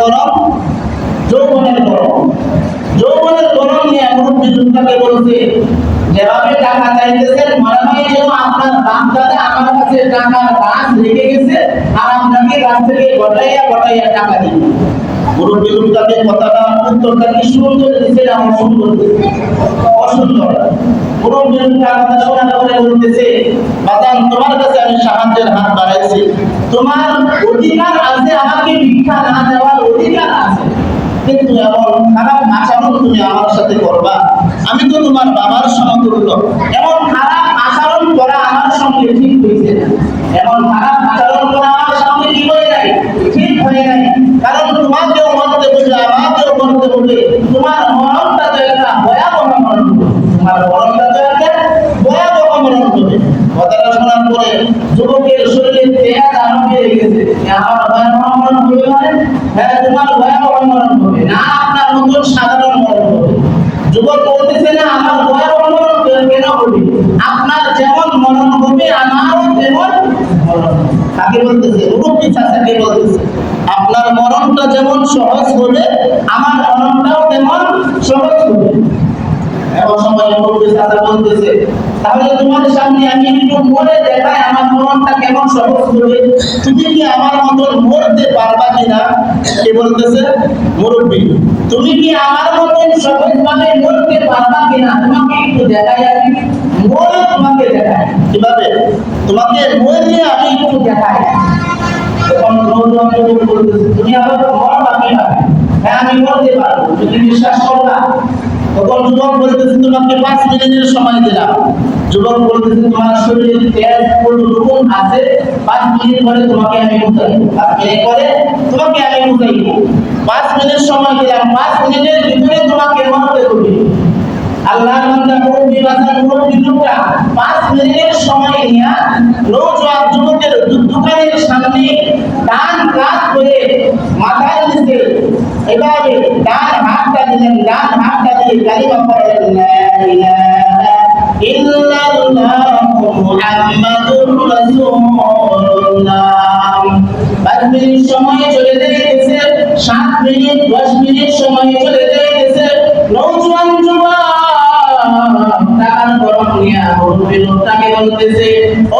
গরম, যৌবনের গরম। নিয়ে মুরব্বী যুক্তাকে বলছে, যেভাবে টাকা চাইতেছেন, মনে হয় আপনার আমার কাছে গাছ, আর আপনাকে গাছ থেকে গটাইয়া গটাইয়া টাকা কি সুন্দর দিচ্ছে না অসুন্দর অসুন্দর। মুরব্বী বলতেছে বাজান তোমার কাছে আমি সাহায্যের হাত বাড়াইছি। তোমার অধিকার আছে, আমাকে ভিক্ষা না দেওয়ার অধিকার আছে। কিন্তু এমন খারাপ আচরণ তুমি আমার সাথে করবা। আমি তো তোমার বাবার সমতুল্য। এমন খারাপ আচরণ করা আমার সঙ্গে ঠিক হয়েছে এমন খারাপ আচরণ শোনার যুবকের শরীরে তেজ আরও বেড়ে গেছে। আমার ভয়াবহ মরণ হবে মানে? হ্যাঁ তোমার ভয়াবহ মরণ হবে না, আপনার মতন সাধারণ মরণ হবে। যুবক বলতেছে না, আমার ভয়াবহ মরণ কেন হবে? আপনার যেমন মরণ হবে, আমারও তেমন মরণ চাচাকে বলতেছে। আপনার মরণটা যেমন সহজ হবে, আমার মরণটাও তেমন সহজ হবে। মুরব্বী চাচা বলতেছে, তাহলে তোমার সামনে আমি একটু মরে দেখাই আমার মরণটা কেমন সহজ হবে তুমি কি আমার মতন মরতে পারবা কিনা? কে বলতেছে, মুরব্বী, তুমি কি আমার মতন সহজ ভাবে মরতে পারবা কিনা? তোমাকে একটু দেখাই আমি। মরে, তোমাকে দেখাই। কীভাবে? তোমাকে মরে আমি একটু দেখাই। তখন তুমি আবার মরবা কীভাবে? হ্যাঁ আমি মরতে পারব। তুমি বিশ্বাস করবা? তখন যুবক বলতেছে, তোমাকে পাঁচ মিনিটের সময় দিলাম। যুবক বলতেছে, তোমার শরীরে তেজ কতটুকু আছে, পাঁচ মিনিট পরে তোমাকে আমি বুঝাই পাঁচ পরে তোমাকে আমি বুঝাই পাঁচ মিনিট সময় দিলাম। পাঁচ মিনিটের ভিতরে তোমাকে মরতে হবে। আল্লাহর বান্দা মুরব্বি বাজার মুরব্বি লোকটা পাঁচ মিনিটের সময় নিয়ে নৌজওয়ান যুবকের দোকানের সামনে ডান কাত করে মাথায় নিচে এভাবে ডান হাতটা দিলেন ডান মিনিট সময় চলে যাইতেছে সাত মিনিট দশ মিনিট সময় চলে যাইতেছে নৌজওয়ান যুবক বলতেছে ও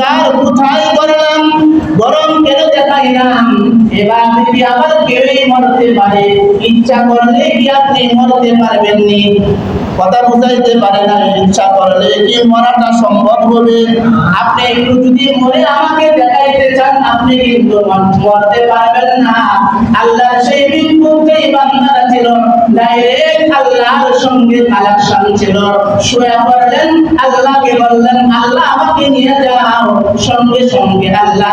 অহংকার কোথায় করলাম গরম কেন দেখাইলাম এবার যদি আবার কেউই মরতে পারে, ইচ্ছা করলে কি আপনি মরতে পারবেন নি কথা পারে না, ইচ্ছা করলে কি মরাটা সম্ভব হবে? আপনি একটু যদি মরে আমাকে দেখাইতে চান, আপনি কিন্তু মরতে পারবেন না। আল্লাহ সেই বান্দারা ছিল। ডাইরেক্ট আল্লাহর সঙ্গে ছিল। আল্লাহকে বললেন, আল্লাহ, আমাকে নিয়ে যাও। সঙ্গে সঙ্গে আল্লাহ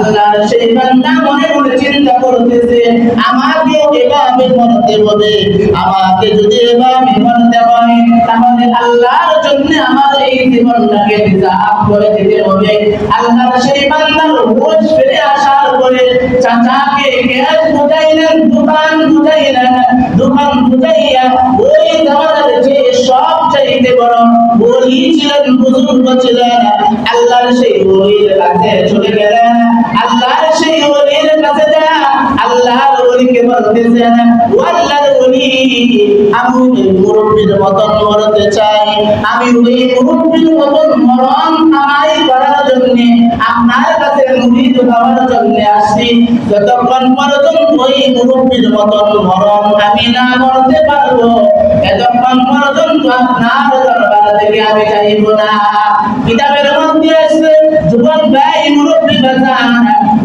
আল্লাহর সেই বান্দা মনে চিন্তা করতেছে হবে, আমাকে যদি তাহলে আল্লাহর জন্য আমার এই জীবনটাকে রিজার্ভ করে দিতে হবে। আল্লাহর সেই বান্দার আসার পরে চাচাকে গ্যাস বুঝাইলেন, দোকান বুঝাইলেন, দোকান বুঝাইয়া ওই জামানার যে সব চাইতে বড় বলি ছিলেন, বুজুর্গ ছিলেন, আল্লাহর সেই কাছে চলে গেলেন। আল্লাহর ওলি করি আমি মুরব্বীর মতন মরতে চাই। আমি ওই মুরব্বীর মতন মরণ কামাই করার জন্য, আপনার কাছে মুরিদ হওয়ার জন্য আসছি। যতক্ষণ পর্যন্ত ওই মুরব্বীর মতন মরণ আমি না মরতে পারব আমি যাইব না। কিতাবের যুবক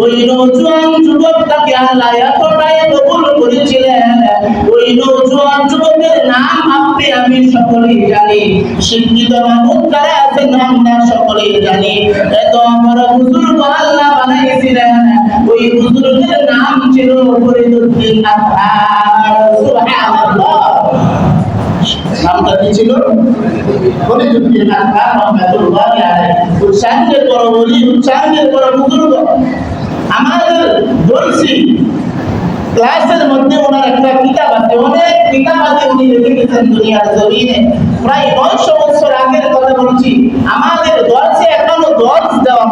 ওই নৌজোয়ান যুবকটাকে আল্লাহ এতটাই কবুল করেছিলেন, ওই নৌজোয়ান যুবকের নাম আপনি আমি সকলেই জানি, শিক্ষিত মানুষ যারা আছেন আমরা সকলেই জানি। এত বড় বুজুর্গ আল্লাহ বানাইছিলেন, ওই বুজুর্গের নাম ছিল ফরিদুদ্দিন সুবহানাল্লাহ। নামটা কি ছিল? ফরিদুদ্দিন আতহার রহমাতুল্লাহি উচ্চাঙ্গের বড় বলি উচ্চাঙ্গের বড় বুজুর্গ। আমাদের বলছি, ক্লাসের মধ্যে ওনার একটা কিতাব আছে, অনেক কিতাব আছে উনি লিখে গেছেন দুনিয়ার জমিনে। প্রায় নয়শো বছর আগের কথা বলছি, আমাদের দর্শে এখনও দর্শ দেওয়া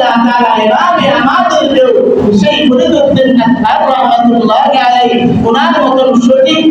তাআলা এভাবে আমাদেরকেও সেই ফরিদুদ্দিন আকবর রহমাতুল্লাহ আলাইহি সঠিক